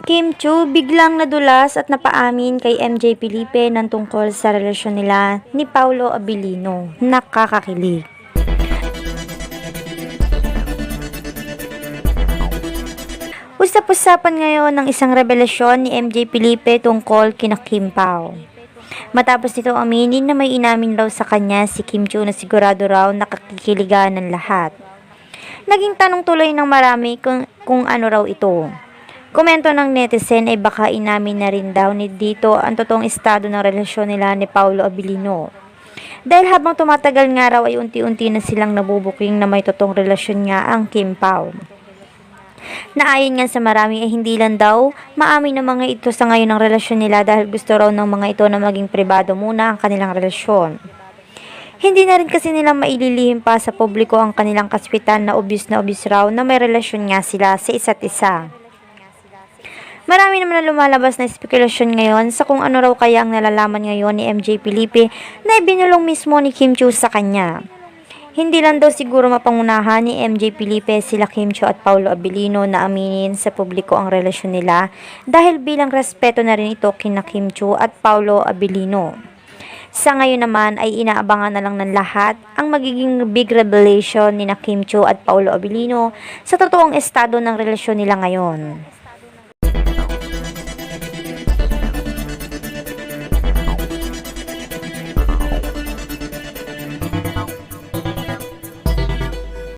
Kim Chu biglang nadulas at napaamin kay MJ Felipe ng tungkol sa relasyon nila ni Paulo Abilino. Nakakakilig. Usap-usapan ngayon ng isang revelasyon ni MJ Felipe tungkol kina Kim Pao. Matapos nito aminin na may inamin daw sa kanya si Kim Chu na sigurado raw nakakikiligan ng lahat. Naging tanong tuloy ng marami kung, kung ano raw ito. Komento ng netizen ay baka inamin na rin daw ni dito ang totoong estado ng relasyon nila ni Paulo Abilino. Dahil habang tumatagal nga raw ay unti-unti na silang nabubuking na may totoong relasyon nga ang Kim Pao. Naayon nga sa marami ay hindi lang daw maamin ng mga ito sa ngayon ng relasyon nila dahil gusto raw ng mga ito na maging pribado muna ang kanilang relasyon. Hindi na rin kasi nilang maililihim pa sa publiko ang kanilang kaspitan na obvious na obvious raw na may relasyon nga sila sa isa't isa. Marami naman na lumalabas na spekulasyon ngayon sa kung ano raw kaya ang nalalaman ngayon ni MJ Felipe na ibinulong mismo ni Kim Chu sa kanya. Hindi lang daw siguro mapangunahan ni MJ Felipe sila Kim Cho at Paulo Abilino na aminin sa publiko ang relasyon nila dahil bilang respeto na rin ito kina Kim Cho at Paulo Abilino. Sa ngayon naman ay inaabangan na lang ng lahat ang magiging big revelation ni na Kim Cho at Paulo Abilino sa totoong estado ng relasyon nila ngayon.